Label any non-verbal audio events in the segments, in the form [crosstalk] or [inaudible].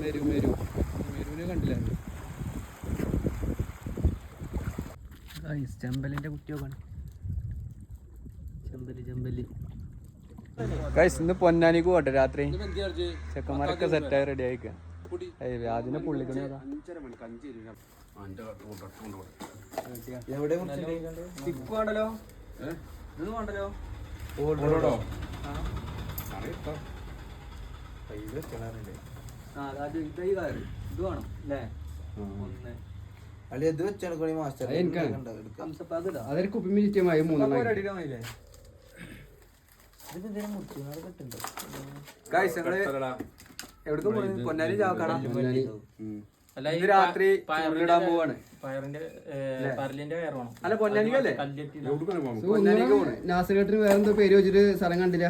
മെരു മെരു മെരുവിനെ കണ്ടില്ലായിരുന്നു ചെമ്പലിന്റെ കുട്ടിയൊക്കെ ചെമ്പൽ ചെമ്പൽ. ഗൈസ് ഇന്ന് പൊന്നാനിക്ക് പോട്ടെ രാത്രി. ചെക്കന്മാരൊക്കെ സെറ്റായി റെഡി ആയിക്കാതിനെ അതിനെ പുള്ളിക്കണ വേണ്ടല്ലോ? വേണ്ടല്ലോ? ആ. അത് ഇത് വേണം അല്ലേ? ഒന്ന്. ഇത് വെച്ചാണ് മാസ്റ്റർ അതൊരു കുപ്പി മിനിറ്റുമായി മൂന്നെണ്ണം രാത്രി ഇടാൻ പോവാണ്. അല്ല? പൊന്നാനിക്കല്ലേ? പൊന്നാനിക്ക് നാസറേട്ടിന് വേറെന്തോ പേര് വെച്ചിട്ട് സ്ഥലം കണ്ടില്ല?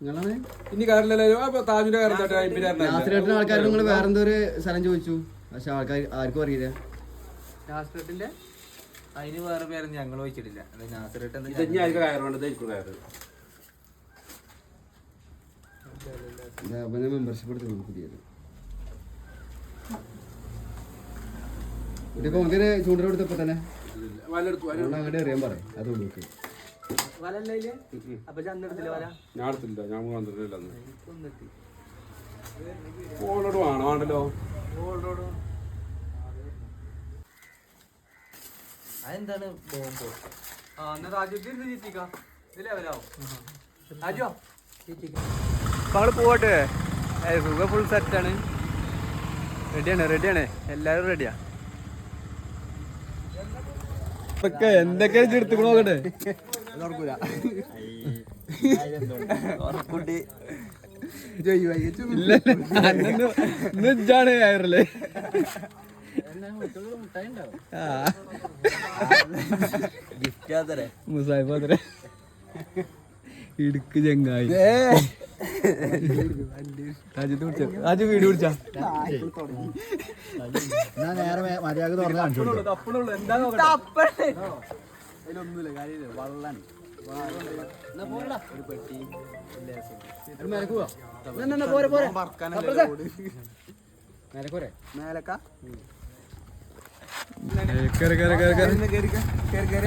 നിങ്ങളാണ്? ഇനി കാറില്ലല്ലോ താജിന്റെ നാസറേട്ടിന് ആൾക്കാർ നിങ്ങൾ വേറെന്തോ ഒരു സ്ഥലം ചോദിച്ചു. പക്ഷെ ആൾക്കാർ ആർക്കും അറിയില്ല. അതിന് വേറെ പേരൊന്നും ഞങ്ങൾ വെച്ചിട്ടില്ല അത് നാസറേട്ട് മെമ്പർഷിപ്പ് എടുത്തു പുതിയത്. ഒരു കോന്തിന് ചൂണ്ടൽ കൊടുത്തപ്പോ തന്നെ. അങ്ങോട്ട് അറിയാൻ പറയും. അത് ഉള്ളിക്ക് വലല്ലേ ഇല്ലേ? അപ്പൊ ചന്ദ്രത്തിൽ വല? ഞാൻ എടുത്തില്ല ഞാൻ വന്നിട്ടില്ല എനിക്കൊന്നിട്ട് ഫോണോട് വേണോ വേണ്ടല്ലോ. ഓടോടോ അതെന്താണ് ബോംബോ? ആ എന്നാ രാജു ഇരുന്ന് ചീറ്റിക്കാം. ഇത് ലെവലാവും. രാജു. ഞങ്ങൾ പോവട്ടെ. സുഖ ഫുൾ സെറ്റാണ് റെഡിയാണ് റെഡിയാണ് എല്ലാരും റെഡിയാ എന്തൊക്കെ എടുത്തു നോക്കട്ടെ? മുസായിഫ് അത്ര ഇടുക്ക് ചെങ്ങായി. പിടിച്ച? രാജ്യ വീട് പിടിച്ച? നേരെ മര്യാദ തുറന്ന് കാണിച്ചു എന്താ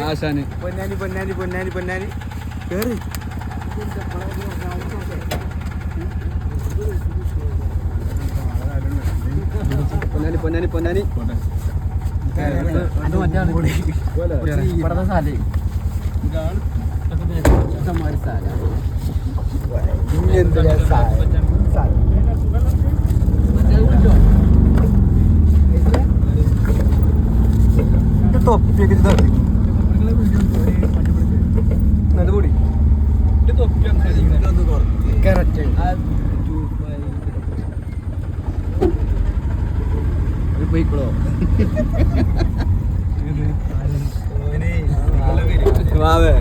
ആശാന് പൊന്നാനി പൊന്നാനി പൊന്നാനി പൊന്നാനി. കേറി. പൊന്നാനി പൊന്നാനി പൊന്നാനി. തൊപ്പിയൊക്കെ കൂടി തൊപ്പി കറക്റ്റ്. പോയിക്കോളോ. വാവേ.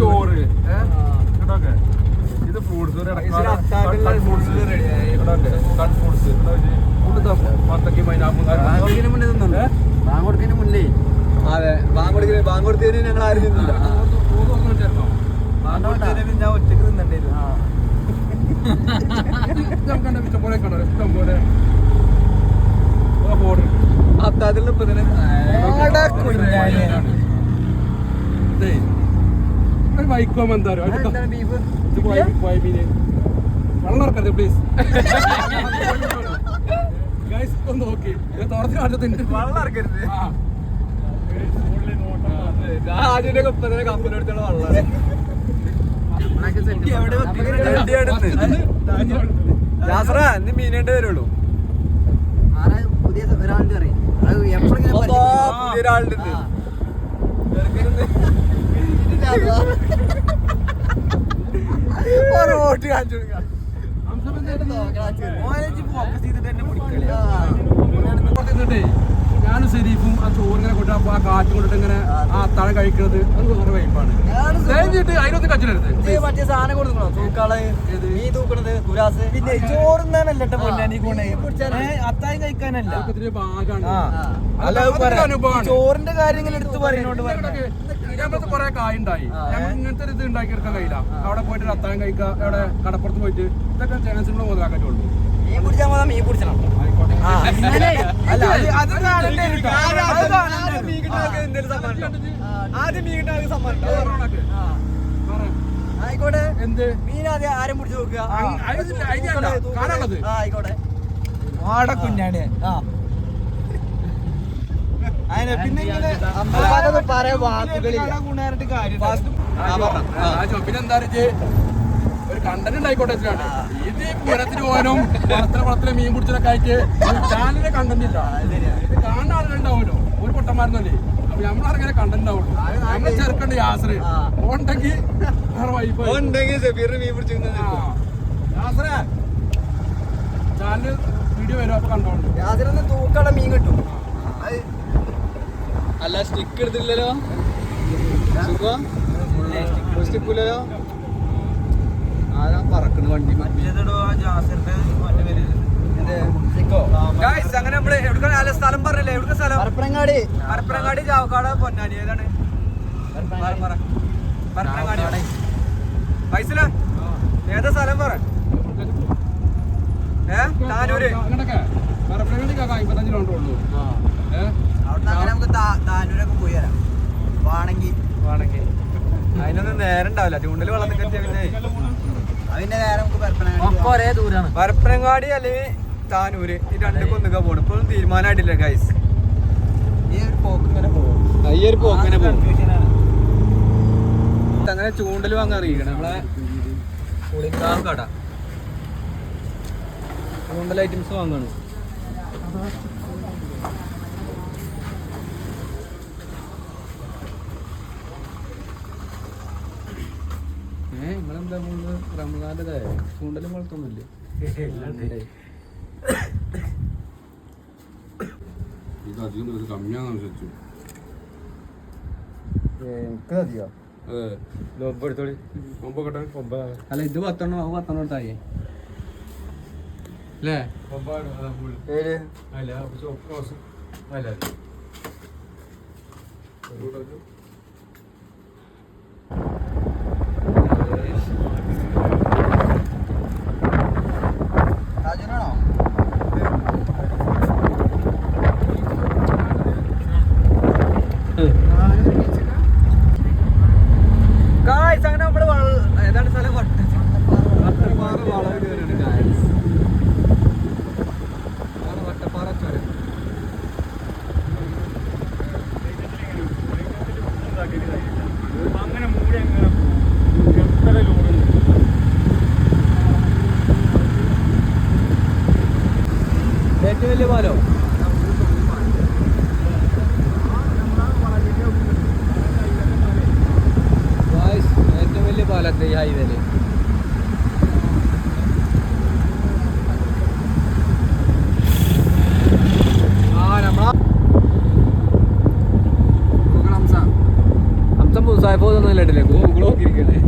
ചോറ്. ഇത് ഫ്രൂട്ട്സ് ഫ്രൂട്ട്സ് പത്തക്കി പൈനാപ്പിൾ ബാങ്ക് മുന്നേ അതെ. ബാങ്ക് കൊടുക്കുന്ന ബാങ്ക് കൊടുത്തതിന് ഞങ്ങൾ ആരും നിന്നില്ല ഞാൻ ഒറ്റയ്ക്ക് തിന്നണ്ടായിരുന്നു ഇഷ്ടം പോലെ കണ്ടോ ഇഷ്ടം പോലെ അത്താതിൽ ഇപ്പൊ തന്നെ ഒരു ബൈക്കോം എന്താ വെള്ളം ഇറക്കരുത് പ്ലീസ് ഗൈസ് ഒന്ന് നോക്കി തുറച്ചു കാണിച്ചതിന്റെ വെള്ളം ഇറക്കരുത് ആദ്യം ഇപ്പൊ തന്നെ കമ്പനിയെടുത്തുള്ള വെള്ളം ഇന്ന് മീനേണ്ടി വരുള്ളൂ. പുതിയ ഒരാളുടെ അറിയും? എപ്പോഴെങ്കിലും പുതിയൊരാളുടെ ഓട്ട് കാണിച്ചു കൊടുക്കാം. ഫോക്കസ് ചെയ്തിട്ട് തന്നെ പിടിക്കില്ല? ഞാനും ശരീഫും ആ ചോറിങ്ങനെ കൊണ്ടാ ആ കാറ്റ് കൊണ്ടിട്ട് ഇങ്ങനെ ആ തഴ കഴിക്കുന്നത് അത് വേറെ വൈപ്പാണ് കഴിഞ്ഞിട്ട് അതിനൊന്നും കച്ചിലെടുത്ത് മറ്റേ സാധനം കൊടുക്കണോ തൂക്കാൾ. നീ തൂക്കണത് കുരാസ്. പിന്നെ അത്തായം കഴിക്കാനല്ല. ഭാഗമാണ്. ചോറിന്റെ കാര്യങ്ങൾ എടുത്ത് പറയുന്നോണ്ട് നമ്മളത് കുറെ കായുണ്ടായി ഞങ്ങൾ ഇങ്ങനത്തെ ഒരു ഇത് ഉണ്ടാക്കി എടുക്കാൻ കഴിയില്ല അവിടെ പോയിട്ട് ഒരു അത്താഴം കഴിക്കുക അവിടെ കടപ്പുറത്ത് പോയിട്ട് ഇതൊക്കെ ജനസിനുള്ള മുതലാക്കാൻ ഉള്ളൂ മീൻ പിടിച്ചാൽ മീൻ പിടിച്ചണം ആയിക്കോട്ടെ. [laughs] ആദ്യം മീൻ കിട്ടാൻ സമ്മാനം. ആയിക്കോട്ടെ എന്ത് മീൻ ആദ്യം ആരും പിടിച്ചു നോക്കുക ആയിക്കോട്ടെ വാട കുഞ്ഞാണ് ആ അതിനെ പിന്നെ ഇങ്ങനെ പറയാൻ വാക്കുകളില്ല പിന്നെ എന്താ ഒരു കണ്ടന്റ് ഉണ്ടായിക്കോട്ടെ ഇതിലാണ്. ഇത് ഈ പൂരത്തിന് പോകാനും വളർത്തല വളർത്തല മീൻ പിടിച്ചതൊക്കെ ആയിട്ട് ചാനലിന്റെ കണ്ടന്റ് ഇല്ല. ഇത് കാണുന്ന ആളുകളുണ്ടാവുമല്ലോ. ഒരു പൊട്ടന്മാരനല്ലേ അപ്പൊ നമ്മളങ്ങനെ കണ്ടന്റ് ചെറുക്കണ്ട് യാസറ്. ഉണ്ടെങ്കിൽ ചാനൽ വീഡിയോ വരും അപ്പൊ കണ്ടോളൂ. മീൻ കിട്ടും. അല്ല സ്റ്റിക്ക് എടുത്തില്ലല്ലോ സ്റ്റിക്കില്ലല്ലോ ആരാ പറക്കണ വണ്ടി? അങ്ങനെ നമ്മൾ എവിടെ അല്ല സ്ഥലം പറഞ്ഞില്ലേ? എവിടെ സ്ഥലം? പരപ്പനങ്ങാടി. പരപ്പനങ്ങാടി ചാവക്കാട് പൊന്നാനി. ഏതാണ്? പറ, പറ. പരപ്പനങ്ങാടി. പൈസല ഏതാ സ്ഥലം പറ? ഏ? താനൂര്? പറപ്പനങ്ങാടിക്കാ അമ്പത്തഞ്ച് കിലോമീറ്റർ ഉള്ളൂ. അവിടെ അങ്ങനെ നമുക്ക് താനൂരൊക്കെ പോയി തരാം വാണെങ്കിൽ വേണമെങ്കിൽ അതിനൊന്നും നേരം ഉണ്ടാവില്ല. ചൂണ്ടൽ വെള്ളം എത്തിയ പിന്നെ. അതിന്റെ നേരം നമുക്ക് പരപ്പനങ്ങാടി ഒരേ ദൂരാണ്. പരപ്പനങ്ങാടി അല്ലെങ്കിൽ താനൂര്. ഈ രണ്ട് കൊന്നുക പോകണം ഇപ്പോഴും തീരുമാനമായിട്ടില്ല ഗൈസ് ഈ ഒരു പോക്ക് ഇങ്ങനെ പോകും. ഈ പോക്കനെ പോകും. അങ്ങനെ ചൂണ്ടൽ വാങ്ങാൻ അറിയിക്കണം. നമ്മളെ പുളിങ്കാവ് കട. ചൂണ്ടൽ ഐറ്റംസ് വാങ്ങണം. ഏ നിങ്ങളെന്താ പോകുന്നത് റമദാന്റെ ചൂണ്ടലും വളർത്തൊന്നുമില്ലേ ഇത് അധികം ഇത് വിചാരിച്ചു അല്ല ഇത് പത്തെണ്ണം അത് പത്തെണ്ണം എടുത്തായി. അല്ല അല്ല രാജുനാണോ ഗായ്സ് അങ്ങനെ നമ്മൾ വള- ഏതാണ് സ്ഥലം വട്ട വട്ടപ്പാറ വളവ് കയറിയാണ് ഗായ്സ് അതാണ് വട്ടപ്പാറ ചുരം ഏറ്റവും വലിയ പാലോ ഗായ്സ് ഏറ്റവും വലിയ പാലത്തെ ഈ ഹൈവേൽ ആ നമ്മളാ ഗൂഗിൾ ഹംസ പുതുസായപ്പോ ഒന്നും അല്ലേ ഗൂഗിൾ നോക്കിയിരിക്കണേ.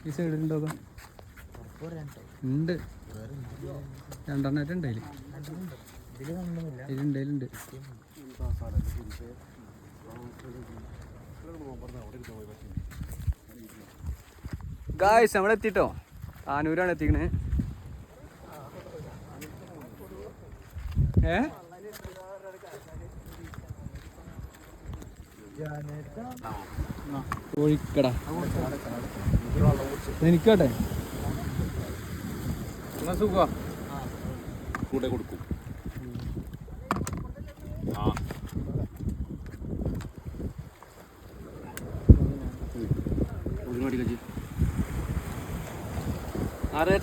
ഈ സൈഡിലുണ്ടോ ഉണ്ട് രണ്ടെണ്ണായിട്ട് ഉണ്ടായിൽ ഇതിലുണ്ട് ഇതിലുണ്ട് ഗായ്സ് നമ്മളെത്തിട്ടോ താനൂരാണ് എത്തിക്കണേ. ഏ? കോഴിക്കട. എനിക്കട്ടെ? കൂടെ കൊടുക്കും. ആ.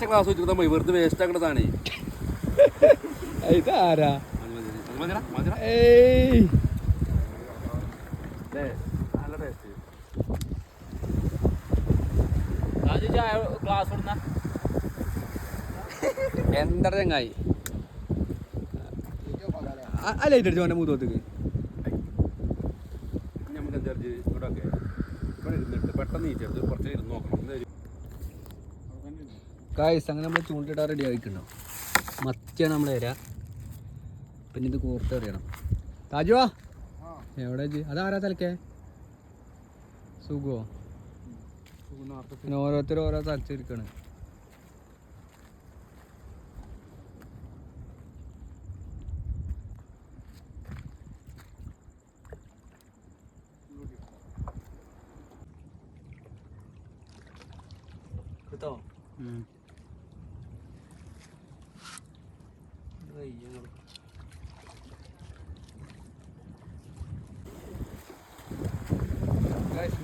ക്ലാസ് പോയി വെറുതെ വേസ്റ്റ് ആക്കണതാണ് [laughs] ഇതാരാ? മതിരാ മതിരാ ഏയ്. നല്ല ടേസ്റ്റ് ഗ്ലാസ് കൊടുന്ന എന്താ ചങ്ങായി? അല്ല ഇട്ടടിച്ചു അവന്റെ മൂത്തോത്തേക്ക് എന്താ ഇവിടെയൊക്കെ ഇവിടെ നോക്കണം കായ്സ് അങ്ങനെ നമ്മൾ ചൂണ്ടിട്ടാ റെഡി ആയിക്കണ്ടോ മത്തിയാണ് നമ്മൾ തരാം. പിന്നെ ഇത് കോർത്ത് അറിയണം താജുവാ? എവിടെ ജി? അതാരാ തലക്കേ? സുഖോ? പിന്നെ ഓരോരുത്തർ ഓരോ തലച്ചിരിക്കണ് കിട്ടോ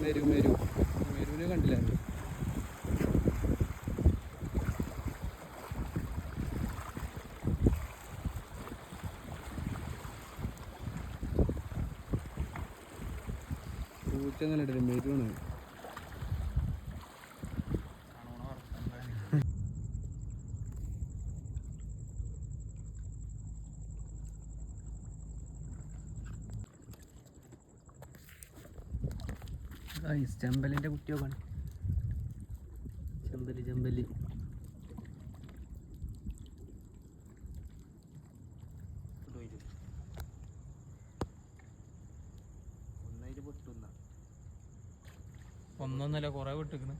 മെരു മെരു മെരുവിനെ കണ്ടില്ല ചെമ്പലിന്റെ കുട്ടിയൊക്കെ ചെമ്പൽ ചെമ്പൽ. ഒന്നൊന്നല്ല കുറെ വിട്ടിക്കണ്.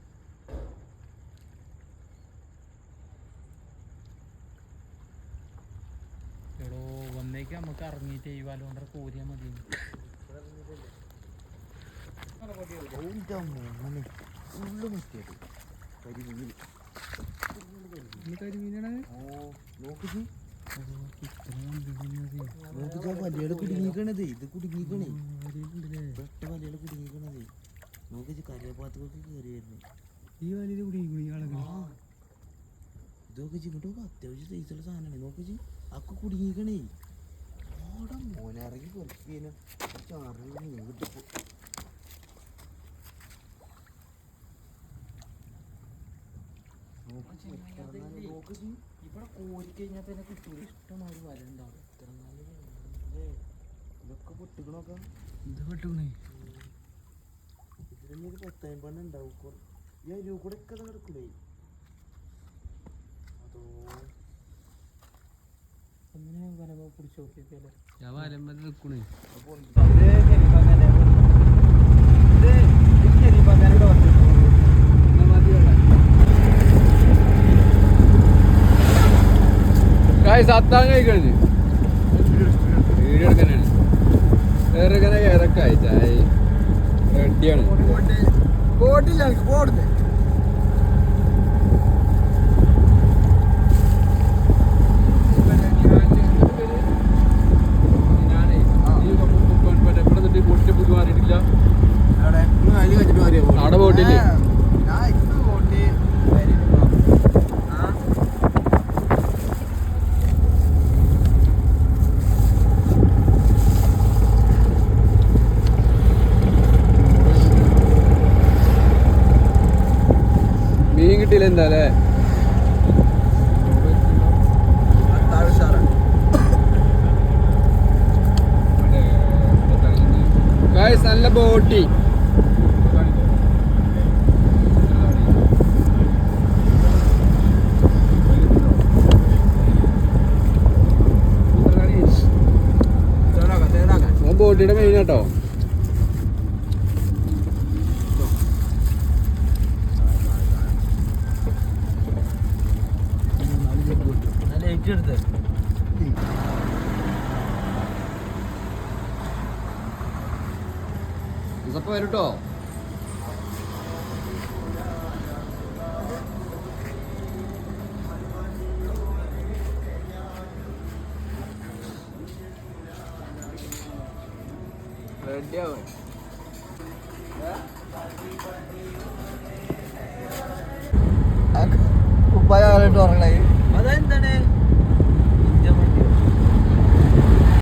എടോ വന്നേക്ക് നമുക്ക് ഇറങ്ങിയിട്ട് ഈ വലോണ്ടര കോരിയാ മതി ഇന്ന് കരിമീനാണ് വലിയ കുടുങ്ങിക്കണത് ഇത് കുടുങ്ങിക്കണേ പെട്ട വലിയ കുടുങ്ങിക്കണത് നോക്കി കറിയപ്പാത്തക്കൊക്കെ കയറി വരുന്നേ ഈ വലിയ കുടിക്കും ഈ ആളുകൾ ഇതൊക്കെ ഇങ്ങോട്ട് അത്യാവശ്യം സൈസുള്ള സാധനമാണ് നോക്കി അക്ക കുടുങ്ങിക്കണേ മോനെ കുറയ്ക്കേനു ചാറിൽ മീൻ കിട്ടിപ്പോ ഇവിടെ കോരി കഴിഞ്ഞാൽ തന്നെ കിട്ടൂല ഇഷ്ടമായി വല ഉണ്ടാവും ഇത്ര നല്ല ഇതൊക്കെ പൊട്ടിക്കണൊക്കെ ഇത് പൊട്ടിക്കണേ ഇതിന് ഒരു പത്തമ്പണ്ണം ഉണ്ടാവും ഈ അരിവ് കൂടെ ഒക്കെ കിടക്കൂലേ അതോ അങ്ങനെ വല പിടിച്ചു നോക്കിയൊക്കെയല്ലേ ഞാൻ വലമ്പത് നിൽക്കണേ സത്താൻ കഴിക്കണത്? വീഡിയോ എടുക്കാനാണ് വേറെ ഇറക്കായി ചായ. റെഡിയാണ്. ബോട്ടില്ല എനിക്ക് ബോർഡില്ലേ ഞാനേ ഈ ഇവിടെ നിന്നിട്ട് പൊട്ടിട്ട് പുതു മാറിയിട്ടില്ല അവിടെ ബോട്ടില്ലേ മീൻ കിട്ടിയില്ല എന്താ അല്ലേ ഗായ്സ് നല്ല ബോട്ടി ബോട്ടിയുടെ മെയിൻ കേട്ടോ വരട്ടോ ഉപ്പായ